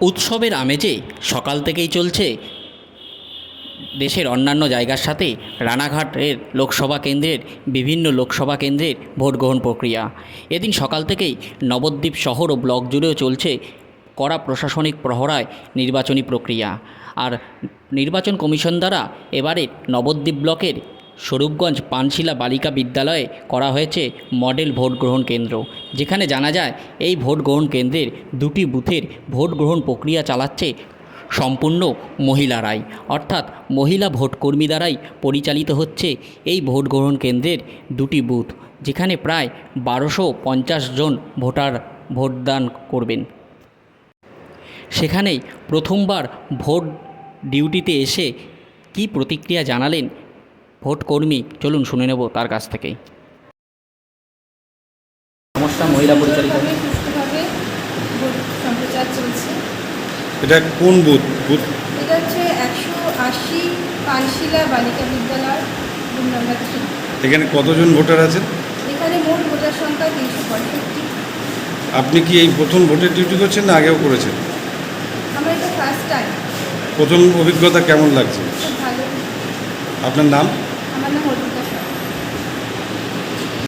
উৎসবের আমেজে সকাল থেকেই চলছে দেশের অন্যান্য জায়গার সাথে রানাঘাটের লোকসভা কেন্দ্রের বিভিন্ন লোকসভা কেন্দ্রের ভোট গ্রহণ প্রক্রিয়া। এদিন সকাল থেকেই নবদ্বীপ শহর ও ব্লক জুড়েও চলছে কড়া প্রশাসনিক প্রহরায় নির্বাচনী প্রক্রিয়া। আর নির্বাচন কমিশন দ্বারা এবারে নবদ্বীপ ব্লকের স্বরূপগঞ্জ পানশিলা বালিকা বিদ্যালয়ে করা হয়েছে মডেল ভোট গ্রহণ কেন্দ্র, যেখানে জানা যায় এই ভোট গ্রহণ কেন্দ্রের দুটি বুথের ভোট গ্রহণ প্রক্রিয়া চালাচ্ছে সম্পূর্ণ মহিলারাই। অর্থাৎ মহিলা ভোটকর্মী দ্বারাই পরিচালিত হচ্ছে এই ভোট গ্রহণ কেন্দ্রের দুটি বুথ, যেখানে প্রায় বারোশো পঞ্চাশ জন ভোটার ভোটদান করবেন। সেখানেই প্রথমবার ভোট ডিউটিতে এসে কী প্রতিক্রিয়া জানালেন ভোটকর্মী চলুন শুনে নেব তার কাছ থেকেই। সমস্যা মহিলা পরিচালিত। ভোট সম্প্রচার চলছে। এটা কোন বুথ? বুথ? এটা হচ্ছে একশো আশি পানশিলা বালিকা বিদ্যালয় রুম নাম্বার থ্রি। এখানে কতজন ভোটার আছেন? এখানে মোট ভোটার সংখ্যা তিনশো পঁয়ষট্টি। আপনি কি এই প্রথম ভোটের ডিউটি করছেন না আগেও করেছেন? আমার এটা ফার্স্ট টাইম প্রথম অভিজ্ঞতা কেমন লাগছে? ভালো। আপনার নাম? আমার নাম অর্পিতা সরকার